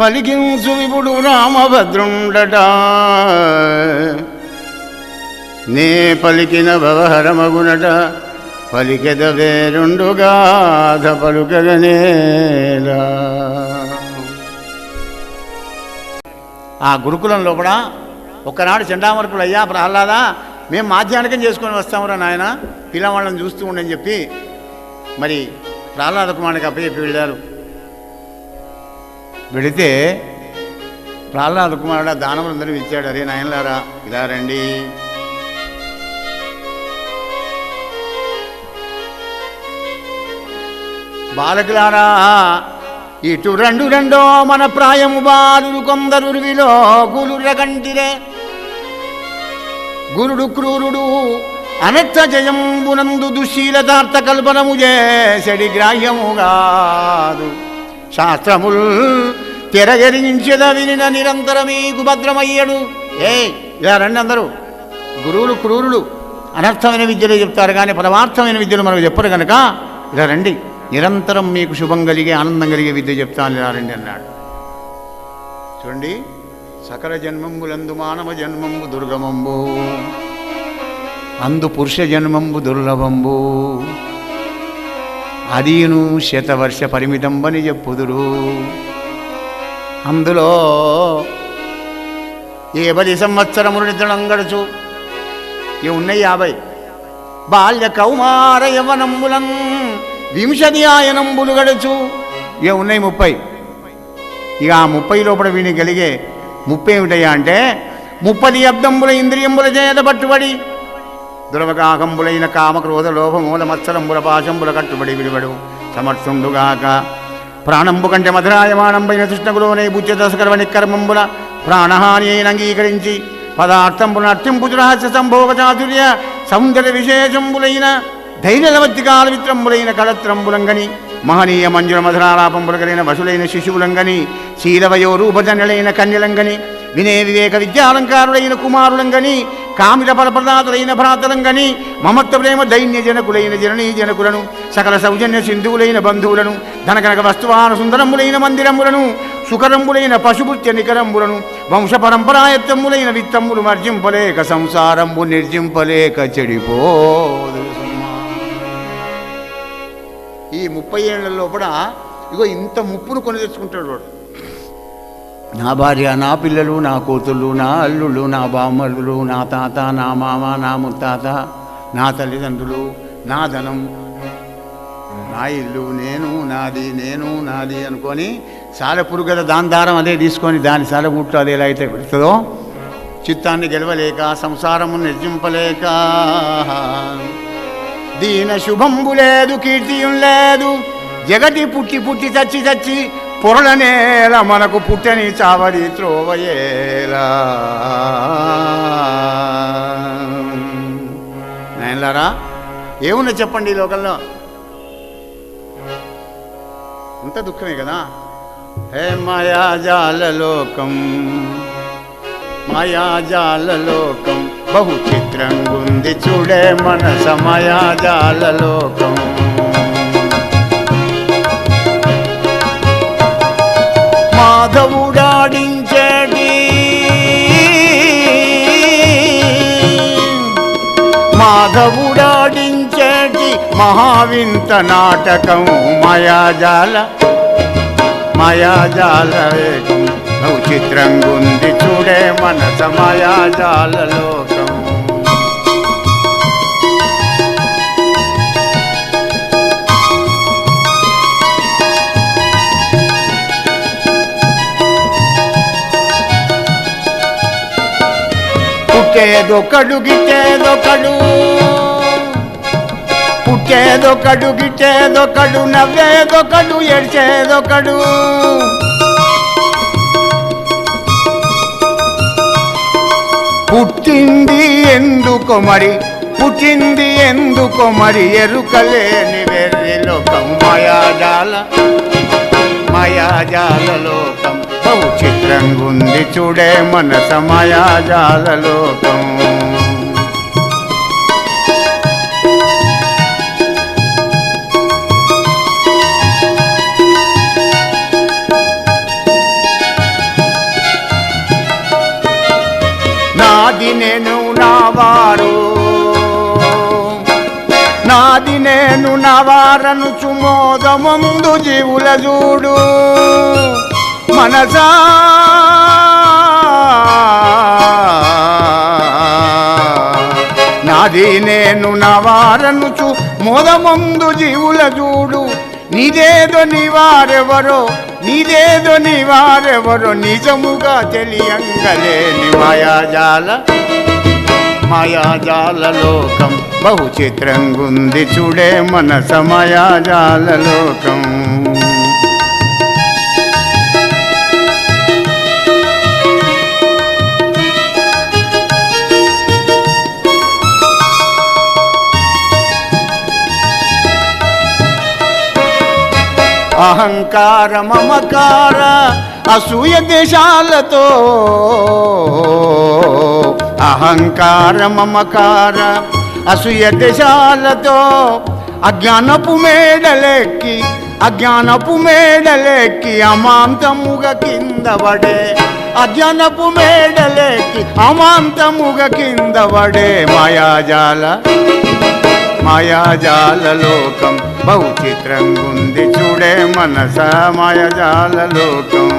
పలికించు ఇప్పుడు రామభద్రుండట. నే పలికిన భవహరమగునట పలికెద వేరుండుగాధ పలుకగనేలా ఆ గురుకులం లోపల ఒకనాడు చెండామరకులు అయ్యా ప్రహ్లాదా మేము మాధ్యానికం చేసుకొని వస్తామురా నాయన పిల్లవాళ్ళని చూస్తూ ఉండని చెప్పి మరి ప్రహ్లాద కుమారునికి అప్పచెప్పి వెళ్ళారు. వెళితే ప్రహ్లాద కుమారుడు ఆ దానములందరూ ఇచ్చాడు. అరే నాయనలారా ఇలా రండి. బాలకులారా ఇటు రెండు రెండో మన ప్రాయము బాలురు కొందరు విలో గులుర గురుడు క్రూరుడు అనర్థ జయంబునందు దుశీలతార్థ కల్పనము చేసడి గ్రాహ్యముగాదు శాస్త్రముల్ తెరగరించద వినిన నిరంతరమీకు భద్రమయ్యడు ఏ ఇలా రండి అందరూ. గురువులు క్రూరులు అనర్థమైన విద్యలు చెప్తారు కానీ పరమార్థమైన విద్యలు మనకు చెప్పరు కనుక ఇలా రండి. నిరంతరం మీకు శుభం కలిగే ఆనందం కలిగే విద్య చెప్తాను ఇలా రండి అన్నాడు. చూడండి సకల జన్మంబులందు మానవ జన్మంబు దుర్గమంబు అందు పురుష జన్మంబు దుర్లభంబు అదీను శతవర్ష పరిమితంబని చెప్పుదురు. అందులో ఏ పది సంవత్సరములు నిద్రడం గడుచు ఇవి ఉన్నాయి యాభై? బాల్య కౌమార యవనంబులం వింశతి ఆయనంబులు గడుచు. ఇవి ఉన్నాయి ముప్పై? ఇక ఆ ముప్పై లోపల వీని కలిగే ముప్పై ఏమిటయ్యా అంటే ముప్పది అబ్దంబుల ఇంద్రియంబుల చేత పట్టుబడి దురవగాకంబులైన కామక్రోధ లోభమూల మత్సరంబుల పాశంబుల కట్టుబడి విడివడు సమర్థుండుగాక. ప్రాణంబు కంటే మధురాయమానంబైన తృష్ణకులోనే బుద్ధ దశకర్వ నిక్కర్మంబుల ప్రాణహాని అయిన అంగీకరించి పదార్థంబుల నర్తింపు రహస్య సంభోగ చాతుర్య సౌందర్య విశేషంబులైన ధైర్యలవత్తికాల విత్రంబులైన కళత్రంబులంగని మహనీయ మంజుల మధురాలాపంబుల కలిగిన వసులైన శిశువులంగని శీలవయో రూపజనులైన కన్యలంగని వినే వివేక విద్యాలంకారులైన కుమారులంగని కామిల ఫలప్రదాతులైన భ్రాతలంగని మమత్వ ప్రేమ దైన్య జనకులైన జననీ జనకులను సకల సౌజన్య సింధువులైన బంధువులను ధనకనక వస్తువాన సుందరములైన మందిరములను సుకరంబులైన పశుపుత్య నికరంబులను వంశ పరంపరాయత్తములైన విత్తమ్ములు మర్జింపలేక సంసారంబు నిర్జింపలేక చెడిపోదు ఈ ముప్పై ఏళ్ళ లోపల ఇగో ఇంత ముప్పును కొని తెచ్చుకుంటాడు వాడు. నా భార్య నా పిల్లలు నా కూతుళ్ళు నా అల్లుళ్ళు నా బామ్మలు నా తాత నా మామ నా ముత్తాత నా తల్లిదండ్రులు నా ధనం నా ఇల్లు నేను నాది నేను నాది అనుకొని సాలెపురు కదా దాని దారం అదే తీసుకొని దాని సాలెపుట్టు అదే ఎలా అయితే పెడుతుందో చిత్తాన్ని గెలవలేక సంసారము నిర్జింపలేక దీన శుభంబు లేదు కీర్తియం లేదు జగతి పుట్టి పుట్టి చచ్చి చచ్చి పొరలనేల మనకు పుట్టని చావడి త్రోవయేలా నాయనలారా ఏమున్నా చెప్పండి ఈ లోకంలో? అంత దుఃఖమే కదా? హే మాయాజాల లోకం మాయాజాల లోకం బహు చిత్రంగుంది చూడే మనస మాయాజాల మహావింత నాటకం మాయాజాల మాయాజాల నువ్వు చిత్రంగుంది చూడే మనస మాయాజాల లోకం. పుట్టేదొకడు గిట్టేదొకడు ఇచ్చేదొకడు గిచ్చేదొకడు నవ్వేదొకడు ఏడ్చేదొకడు. పుట్టింది ఎందుకు మరి పుట్టింది ఎందుకు మరి ఎరుకలేని వెర్రి లోకం మాయాజాల మాయాజాల లోకం. బహు చిత్రంగుంది చూడే మనస మాయాజాల లోకం. నేను నా వారను చుమోద ముందు జీవుల చూడు. మనసా. నాది నేను నా వారను చు మోదముందు జీవుల చూడు. నీదేదో నీవారెవరో నీదేదో నీవారెవరో నిజముగా తెలియంగలేని మాయాజాల మాయాజాలలోకం. బహు చిత్రంగుంది చూడే మనస మాయాజాలలోకం అహంకార మమకార అసూయ దేశాలతో అహంకార మమకార అసూయ దశాలతో అజ్ఞానపు మేడలెక్కి అజ్ఞానపు మేడలెక్కి అమాంతముగ కింద పడే అజ్ఞానపు మేడలెక్కి అమాంతముగ కింద పడే మాయాజాల మాయాజాల లోకం బహు చిత్రంగుంది చూడే మనస మాయాజాల లోకం.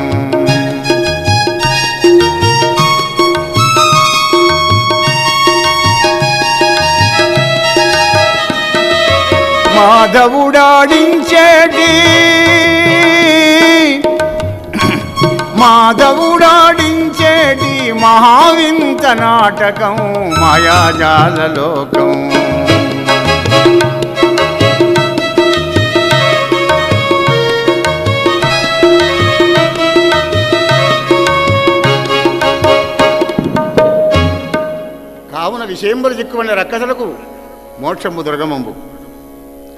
మాధవుడాడించేటి? మాధవుడాడించేటి మహావింత నాటకం మాయాజాల లోకం కావున విషయంబలు చిక్కువన్న రక్కసలకు మోక్షము దుర్గమంబు.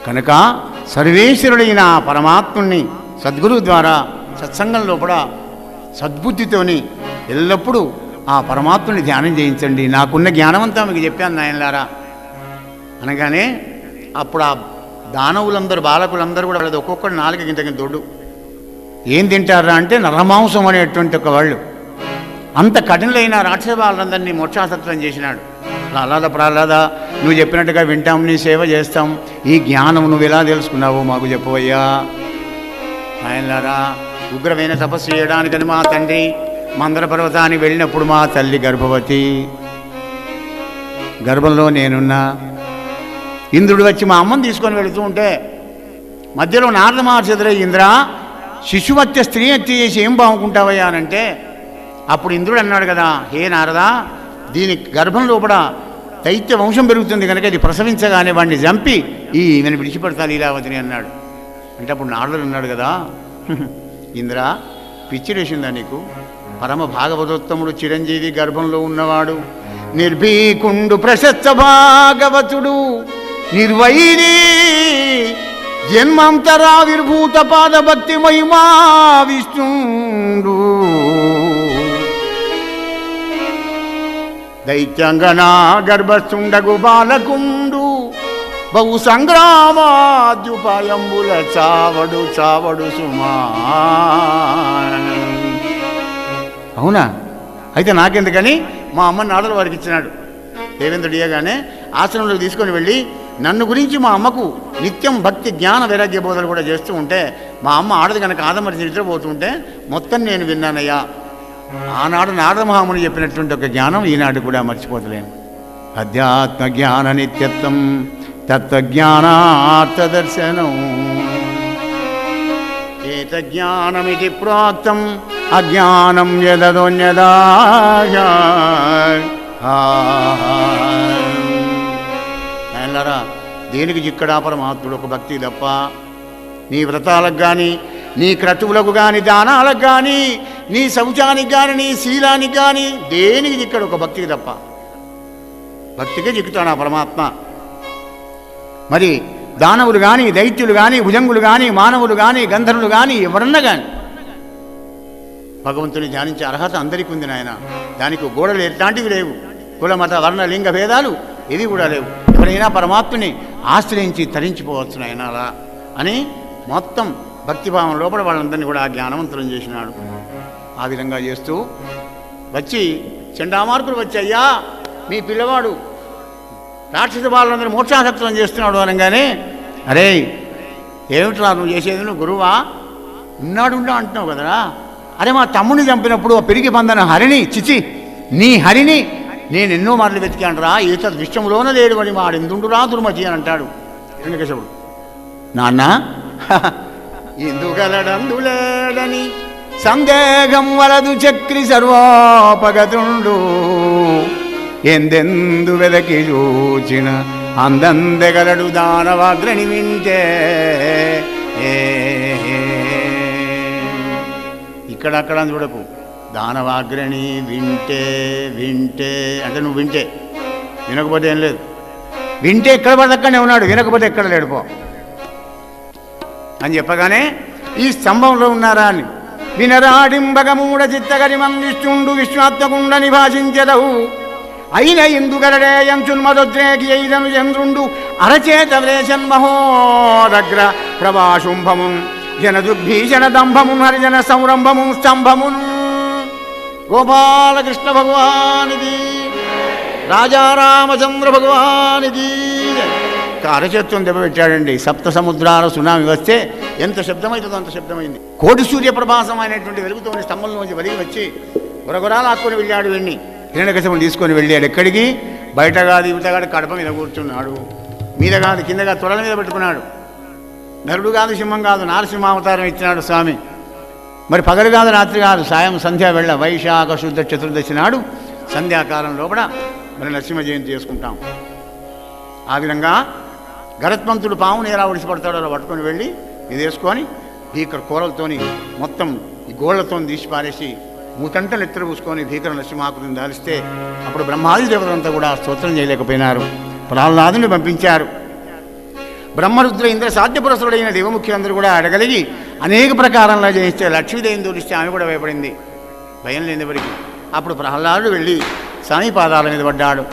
కనుక సర్వేశ్వరుడైన పరమాత్ముని పరమాత్ముణ్ణి సద్గురువు ద్వారా సత్సంగం లోపల సద్బుద్ధితోని ఎల్లప్పుడూ ఆ పరమాత్ముని ధ్యానం చేయించండి. నాకున్న జ్ఞానమంతా మీకు చెప్పాను నాయనలారా. అనగానే అప్పుడు ఆ దానవులందరూ బాలకులందరూ కూడా వాళ్ళది ఒక్కొక్కడు నాలుగు గింత దొడ్డు. ఏం తింటారా అంటే నరమాంసం అనేటువంటి ఒక వాళ్ళు. అంత కఠినలైన రాక్షస వాళ్ళందరినీ మోక్షాసత్వం చేసినాడు. ప్రహ్లాద ప్రహ్లాద నువ్వు చెప్పినట్టుగా వింటాం నీ సేవ చేస్తాం. ఈ జ్ఞానం నువ్వు ఎలా తెలుసుకున్నావు మాకు చెప్పవయ్యా. ఆయనలారా ఉగ్రమైన తపస్సు చేయడానికని మా తండ్రి మందర పర్వతానికి వెళ్ళినప్పుడు మా తల్లి గర్భవతి. గర్భంలో నేనున్నా. ఇంద్రుడు వచ్చి మా అమ్మని తీసుకొని వెళుతూ ఉంటే మధ్యలో నారద మహర్షి ఎదురై ఇంద్ర శిశువత్య స్త్రీ హత్య చేసి ఏం బాగుంటావయ్యా? అనంటే అప్పుడు ఇంద్రుడు అన్నాడు కదా హే నారదా దీని గర్భం లోపల దైత్య వంశం పెరుగుతుంది కనుక ఇది ప్రసవించగానే వాడిని చంపి ఈ ఈమెను విడిచిపెడతాను లీలావతిని అన్నాడు. అంటే అప్పుడు నారదుడు అన్నాడు కదా. ఇంద్ర పిచ్చిరేసిందా నీకు? పరమ భాగవతోత్తముడు చిరంజీవి గర్భంలో ఉన్నవాడు. నిర్భీకుండు ప్రశస్త భాగవతుడు. నిర్వైరి జన్మంతరావిర్భూత పాద భక్తి మహిమా విష్ణుడు. దైత్యంగనా గర్భస్థుండగు బాలకుండు బహు సంగ్రామాద్యుపాయంబుల చావడు చావడు సుమా అవునా? అయితే నాకెందుకని మా అమ్మ నాడలు వారికి ఇచ్చినాడు. దేవేంద్రుడు ఇయ్యగానే ఆశ్రమంలోకి తీసుకొని వెళ్ళి నన్ను గురించి మా అమ్మకు నిత్యం భక్తి జ్ఞాన వైరాగ్య బోధలు కూడా చేస్తూ ఉంటే మా అమ్మ ఆడది కనుక ఆదమరి నిద్రపోతుంటే మొత్తం నేను విన్నానయ్యా. ఆనాడు నారదమహాముని చెప్పినటువంటి ఒక జ్ఞానం ఈనాడు కూడా మర్చిపోతలేను. అధ్యాత్మ జ్ఞాన నిత్యత్వం తత్వజ్ఞానార్థదర్శనం. ఏత జ్ఞానమితి ప్రాక్తం అజ్ఞానం యదోన్యదా ఆయనలారా దేనికి చిక్కడా పరమాత్ముడు ఒక భక్తి తప్ప? నీ వ్రతాలకు కానీ నీ క్రతువులకు కానీ దానాలకు కానీ నీ శౌచానికి కానీ నీ శీలానికి కానీ దేనికి ఇక్కడ ఒక భక్తికి తప్ప? భక్తికే చిక్కుతాడు ఆ పరమాత్మ. మరి దానవులు కానీ దైత్యులు కానీ భుజంగులు కానీ మానవులు కానీ గంధర్వులు కానీ ఎవరన్నా కానీ భగవంతుని ధ్యానించే అర్హత అందరికీ ఉంది నాయన. దానికి గోడలు ఎట్లాంటివి లేవు. కుల మత వర్ణ లింగ భేదాలు ఇది కూడా లేవు. ఎవరైనా పరమాత్మని ఆశ్రయించి తరించిపోవచ్చు నాయన అలా అని మొత్తం భక్తిభావం లోపల వాళ్ళందరినీ కూడా జ్ఞానవంతులం చేసినాడు. ఆ విధంగా చేస్తూ వచ్చి చెండామార్కులు వచ్చయ్యా మీ పిల్లవాడు రాక్షస బాలందరూ మోక్షాసక్తులను చేస్తున్నాడు అనగానే అరే ఏమిట్రా నువ్వు చేసేది? నువ్వు గురువా? ఉన్నాడు ఉండా అంటున్నావు కదరా? అరే మా తమ్ముడిని చంపినప్పుడు పెరిగి పందన హరిని చిచి నీ హరిని నేను ఎన్నో మార్లు వెతికాను రా ఈత విశ్వంలోన లేడు అని మాడెందుండురా దుర్మతి అని అంటాడు వెంకటేశ్వరుడు. నాన్న ఎందుగలడందులేడని సందేహం వలదు చక్రి సర్వోపగతుండు. ఎందెందు వెదకి చూచిన అందందెగలడు దానవాగ్రని వింటే. ఇక్కడక్కడ అని చూడకు. దానవాగ్రణి వింటే వింటే. అంటే నువ్వు వింటే. వినకపోతే ఏం లేదు. వింటే ఎక్కడ పడితే ఉన్నాడు. వినకపోతే ఎక్కడ లేడుపో అని చెప్పగానే ఈ స్తంభంలో ఉన్నారా అని. వినరాడింబగమూడ చిత్తగరిమం విష్ణుండు విశ్వాత్మకుండ నిభాషించదవు అయిన ఇందుగరడే యంచున్మదోద్రేకి అయిదను చంద్రుండు అరచేత వ్రేషన్ మహోదగ్ర ప్రభాశుంభమున్ జనదుర్భీషణ దంభమున్ హరిజన సంరంభము స్తంభమున్. గోపాలకృష్ణ భగవానిది రాజారామచంద్ర భగవానిది అరచేత్వం దెబ్బ పెట్టాడండి. సప్త సముద్రాల సునామి వస్తే ఎంత శబ్దమవుతుందో అంత శబ్దమైంది. కోటి సూర్య ప్రభాసం అయినటువంటి వెలుగుతోని స్తంభంలోంచి వెలిగి వచ్చి గురగురాలు ఆక్కొని వెళ్ళాడు వెళ్ళి హిరణ్యకశపుని తీసుకొని వెళ్ళాడు ఎక్కడికి? బయట కాదు ఇవిట కడప మీద కూర్చున్నాడు. మీద కాదు కిందగా తొడల మీద పెట్టుకున్నాడు. నరుడు కాదు సింహం కాదు నారసింహ అవతారం ఇచ్చినాడు స్వామి. మరి పగలు కాదు రాత్రి కాదు సాయం సంధ్యా వెళ్ళ వైశాఖ శుద్ధ చతుర్దశి నాడు సంధ్యాకాలం లోపల మరి నరసింహ జయంతి చేసుకుంటాం. ఆ విధంగా గరత్మంతుడు పాముని ఎలా ఒడిసిపడతాడో అలా పట్టుకొని వెళ్ళి ఇది వేసుకొని భీకర కూరలతోని మొత్తం ఈ గోళ్ళతో తీసి పారేసి మూతంటలు ఎత్తులు పూసుకొని భీకర నరసింహాకృతిని దాలిస్తే అప్పుడు బ్రహ్మాది దేవతలంతా కూడా స్తోత్రం చేయలేకపోయినారు. ప్రహ్లాదుని పంపించారు. బ్రహ్మరుద్ర ఇంద్ర సాధ్యపురసుడైన దేవముఖ్యులందరూ కూడా అడగలిగి అనేక ప్రకారంలో జయిస్తే లక్ష్మీదేవిని దూరిస్తే ఆమె కూడా భయపడింది. భయం లేని ఎవరికి? అప్పుడు ప్రహ్లాదుడు వెళ్ళి స్వామి పాదాల మీద పడ్డాడు.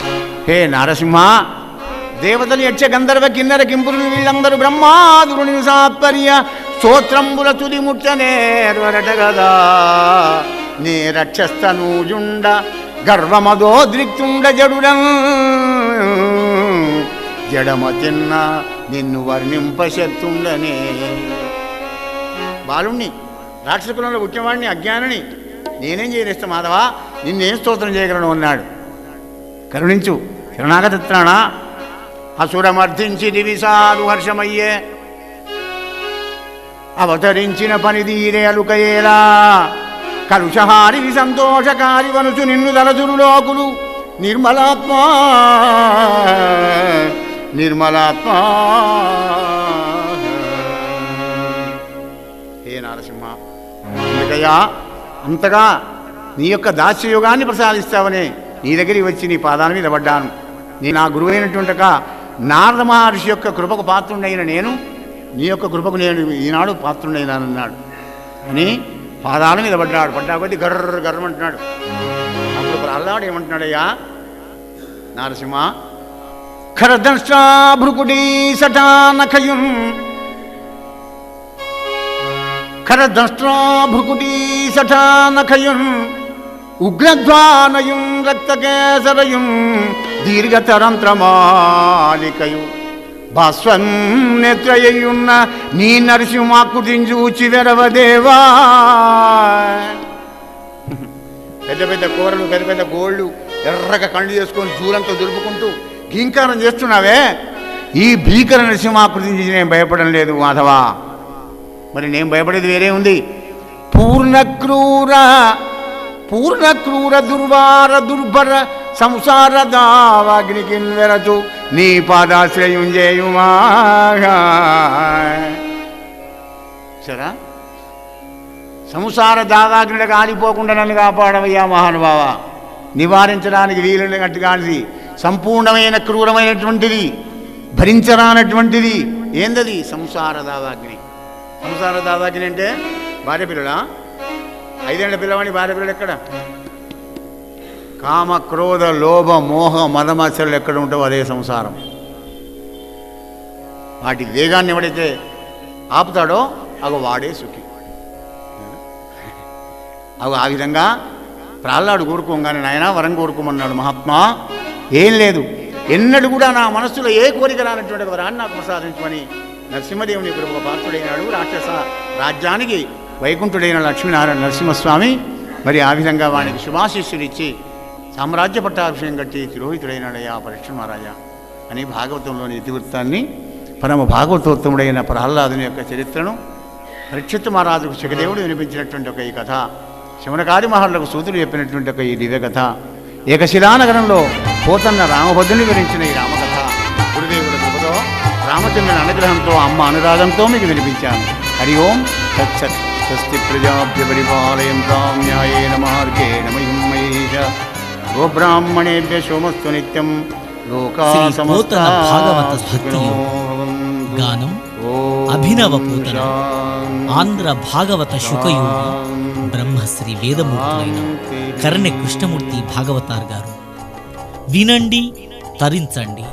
హే నారసింహ దేవతలు యక్ష గంధర్వ కిన్నర కింపురులు వీళ్ళందరూ బ్రహ్మాదురుని సాత్పర్య స్తోత్రంబుల తుది ముట్టనేర్వరట గదా. నీ రక్షస్తనూజుండ గర్వమదోద్రిక్తుండ జడుడం జడమ తిన్న నిన్ను వర్ణింపశక్తుండనే బాలుణ్ణి రాక్షస కులంలో పుట్టినవాడిని అజ్ఞానిని నేనేం చేయనిస్తా మాధవా? నిన్నేం స్తోత్రం చేయగలను అన్నాడు. కరుణించు శరణాగతిత్రాణ. అసురమర్థించి దివిసాలు హర్షమయ్యే. అవతరించిన పనిదీరే అలుకయేలా. కలుషహారి సంతోషకారి వనుచు నిన్ను దలచురు లోకులు. నిర్మలాత్మా నిర్మలాత్మా. హే నారసింహ అందుకయ్యా అంతగా నీ యొక్క దాస్యయుగాన్ని ప్రసాదిస్తావని నీ దగ్గరికి వచ్చి నీ పాదాల మీద పడ్డాను. నీ నా గురువైనటువంటి నారద మహర్షి యొక్క కృపకు పాత్రుడైన నేను నీ యొక్క కృపకు నేను ఈనాడు పాత్రుడైనానన్నాడు. అని పాదాల మీద పడ్డాడు. పడ్డా కొద్దీ గర్ర గర్రమంటున్నాడు అప్పుడు ప్రహ్లాడు ఏమంటున్నాడయ్యా? నారసింహ ఖరదృష్టా భృకుడీ సటానఖయుం. ఖరదృష్టా భృకుడీ సటానఖయుం. ఉగ్రధ్వానయుం రక్తకేసరయుం దీర్ఘతరంత్రమాలికయు. భాస్వం నేత్రయ్యున్న నీ నరసింహాకృతిని చూచి వెరవదేవా పెద్ద పెద్ద కూరలు పెద్ద పెద్ద గోళ్ళు ఎర్రగా కళ్ళు చేసుకొని దూరంతో దులుపుకుంటూ గింకారం చేస్తున్నావే. ఈ భీకర నరసింహాకృతి చూసి నేను భయపడడం లేదు మాధవా. మరి నేను భయపడేది వేరే ఉంది. పూర్ణక్రూర పూర్ణక్రూర దుర్వార దుర్భర సంసార దావాగ్నికి నీ పాదాశ్రయం చేయుమా సరా సంసార దావాగ్నిలకు ఆడిపోకుండా నన్ను కాపాడవయ్యా మహానుభావ నివారించడానికి వీలున్నట్టు కానిది సంపూర్ణమైన క్రూరమైనటువంటిది భరించరానటువంటిది ఏందది సంసార దావాగ్ని సంసార దావాగ్ని అంటే భార్య పిల్లడా ఐదేళ్ళ పిల్లవాడి భార్య పిల్లలు ఎక్కడ? కామ క్రోధ లోభ మోహ మదమత్సరాలు ఎక్కడ ఉంటావు అదే సంసారం. వాటి వేగాన్ని ఎవడైతే ఆపుతాడో అగ వాడే సుఖి. అవి ఆ విధంగా ప్రాహ్లాడు కోరుకోగానే నాయన వరం కోరుకోమన్నాడు మహాత్మా ఏం లేదు. ఎన్నడు కూడా నా మనస్సులో ఏ కోరిక రానటువంటి వరాన్ని నాకు ప్రసాదించమని నరసింహదేవుని ఇప్పుడు ఒక పాత్రుడైనాడు రాక్షస రాజ్యానికి వైకుంఠుడైన లక్ష్మీనారాయణ నరసింహస్వామి మరి ఆ విధంగా వానికి శుభాశిష్యులు ఇచ్చి సామ్రాజ్య పట్టాభిషేకం కట్టి తిరోహితుడైనాడయ్యా పరీక్ష మహారాజా. అని భాగవతంలోని ఇతివృత్తాన్ని పరమ భాగవతోత్తముడైన ప్రహ్లాదుని యొక్క చరిత్రను పరీక్షిత్ మహారాజుకు శిఖదేవుడు వినిపించినటువంటి ఒక ఈ కథ శివనకారి మహర్లకు సూతుడు చెప్పినటువంటి ఒక ఈ దివ్య కథ ఏకశిలానగరంలో పోతన్న రామభద్రుని వివరించిన ఈ రామకథ. గురుదేవుల కృపతో రామచంద్రుని అనుగ్రహంతో అమ్మ అనురాగంతో మీకు వినిపించాను. హరి ఓం తత్సత్. స్వస్తి ప్రజాభ్య శ్రీ సమస్తా పోతన భాగవత భక్తి సుఖినో యోగం. భవంతు. గానం అభినవ పూతన. ఆంధ్ర భాగవత శుకయోగి బ్రహ్మశ్రీ వేదమూర్తులైన కరణె కృష్ణమూర్తి భాగవతార్ గారు వినండి తరించండి